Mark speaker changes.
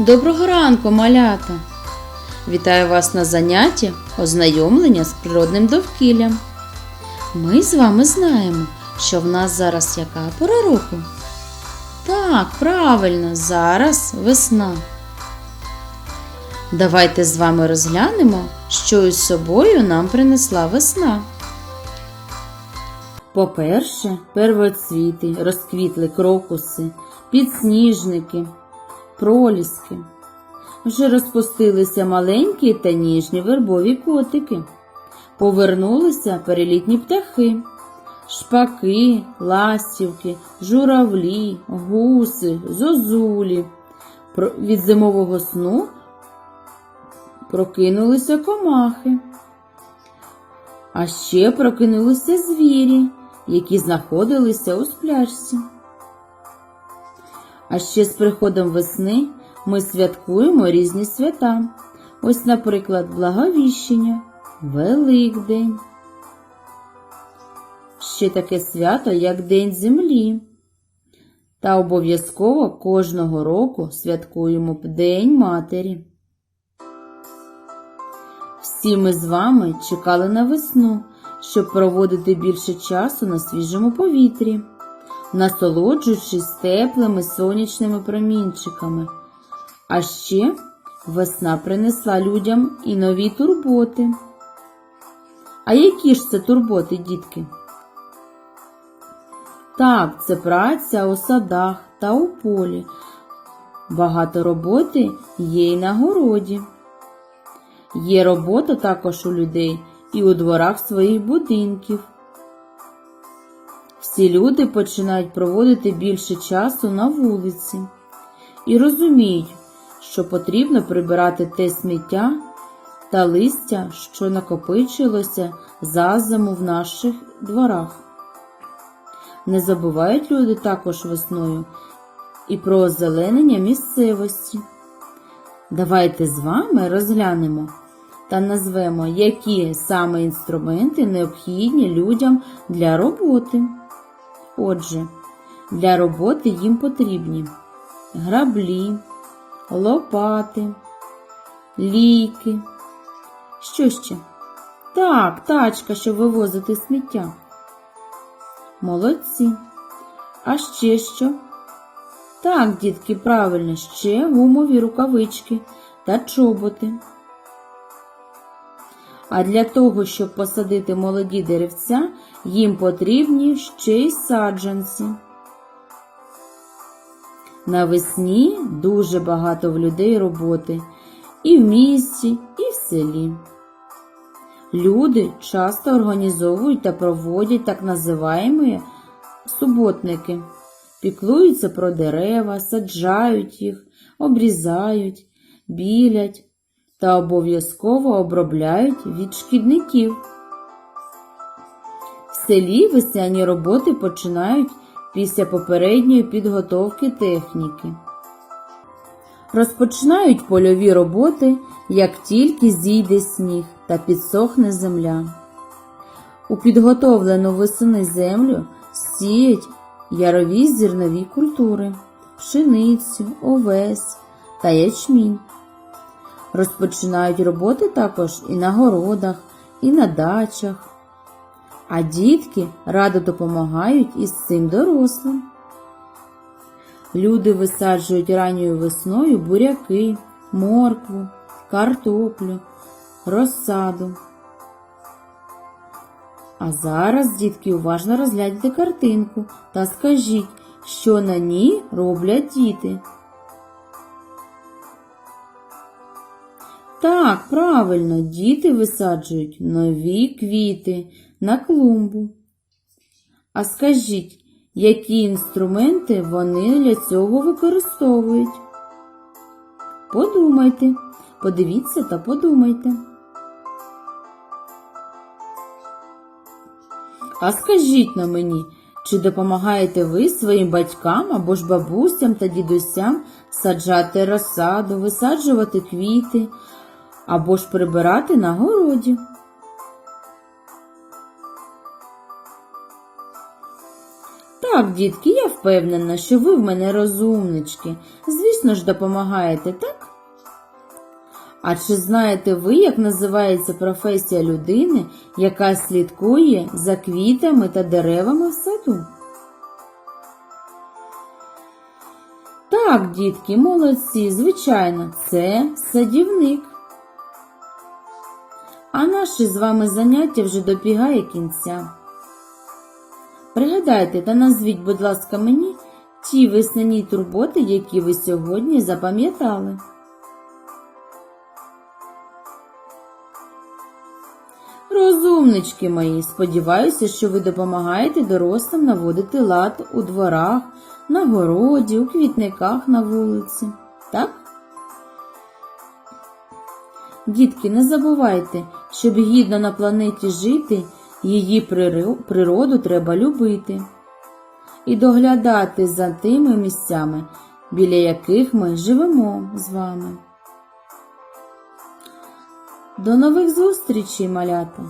Speaker 1: Доброго ранку, малята! Вітаю вас на занятті ознайомлення з природним довкіллям. Ми з вами знаємо, що в нас зараз яка пора року? Так, правильно, зараз весна. Давайте з вами розглянемо, що із собою нам принесла весна. По-перше, первоцвіти, розквітли крокуси, підсніжники, проліски. Вже розпустилися маленькі та ніжні вербові котики. Повернулися перелітні птахи, шпаки, ластівки, журавлі, гуси, зозулі. Від зимового сну прокинулися комахи. А ще прокинулися звірі, які знаходилися у сплячці. А ще з приходом весни ми святкуємо різні свята. Ось, наприклад, Благовіщення, Великдень. Ще таке свято, як День Землі. Та обов'язково кожного року святкуємо День Матері. Всі ми з вами чекали на весну, щоб проводити більше часу на свіжому повітрі, насолоджуючись теплими сонячними промінчиками. А ще весна принесла людям і нові турботи. А які ж це турботи, дітки? Так, це праця у садах та у полі. Багато роботи є й на городі. Є робота також у людей і у дворах своїх будинків. Всі люди починають проводити більше часу на вулиці і розуміють, що потрібно прибирати те сміття та листя, що накопичилося за зиму в наших дворах. Не забувають люди також весною і про озеленення місцевості. Давайте з вами розглянемо та назвемо, які саме інструменти необхідні людям для роботи. Отже, для роботи їм потрібні граблі, лопати, лійки. Що ще? Так, тачка, щоб вивозити сміття. Молодці. А ще що? Так, дітки, правильно, ще гумові рукавички та чоботи. А для того, щоб посадити молоді деревця, їм потрібні ще й саджанці. Навесні дуже багато в людей роботи і в місті, і в селі. Люди часто організовують та проводять так називаємо суботники, піклуються про дерева, саджають їх, обрізають, білять та обов'язково обробляють від шкідників. В селі весняні роботи починають після попередньої підготовки техніки. Розпочинають польові роботи, як тільки зійде сніг та підсохне земля. У підготовлену восени землю сіють ярові зернові культури, пшеницю, овес та ячмінь. Розпочинають роботи також і на городах, і на дачах. А дітки радо допомагають із цим дорослим. Люди висаджують ранньою весною буряки, моркву, картоплю, розсаду. А зараз, дітки, уважно розгляньте картинку та скажіть, що на ній роблять діти. Так, правильно, діти висаджують нові квіти на клумбу. А скажіть, які інструменти вони для цього використовують? Подумайте, подивіться та подумайте. А скажіть на мені, чи допомагаєте ви своїм батькам або ж бабусям та дідусям саджати розсаду, висаджувати квіти або ж прибирати на городі? Так, дітки, я впевнена, що ви в мене розумнички. Звісно ж, допомагаєте, так? А чи знаєте ви, як називається професія людини, яка слідкує за квітами та деревами в саду? Так, дітки, молодці, звичайно, це садівник. А наше з вами заняття вже добігає кінця. Пригадайте та назвіть, будь ласка, мені ті весняні турботи, які ви сьогодні запам'ятали. Розумнички мої, сподіваюся, що ви допомагаєте дорослим наводити лад у дворах, на городі, у квітниках на вулиці. Дітки, не забувайте, щоб гідно на планеті жити, її природу треба любити і доглядати за тими місцями, біля яких ми живемо з вами. До нових зустрічей, малята!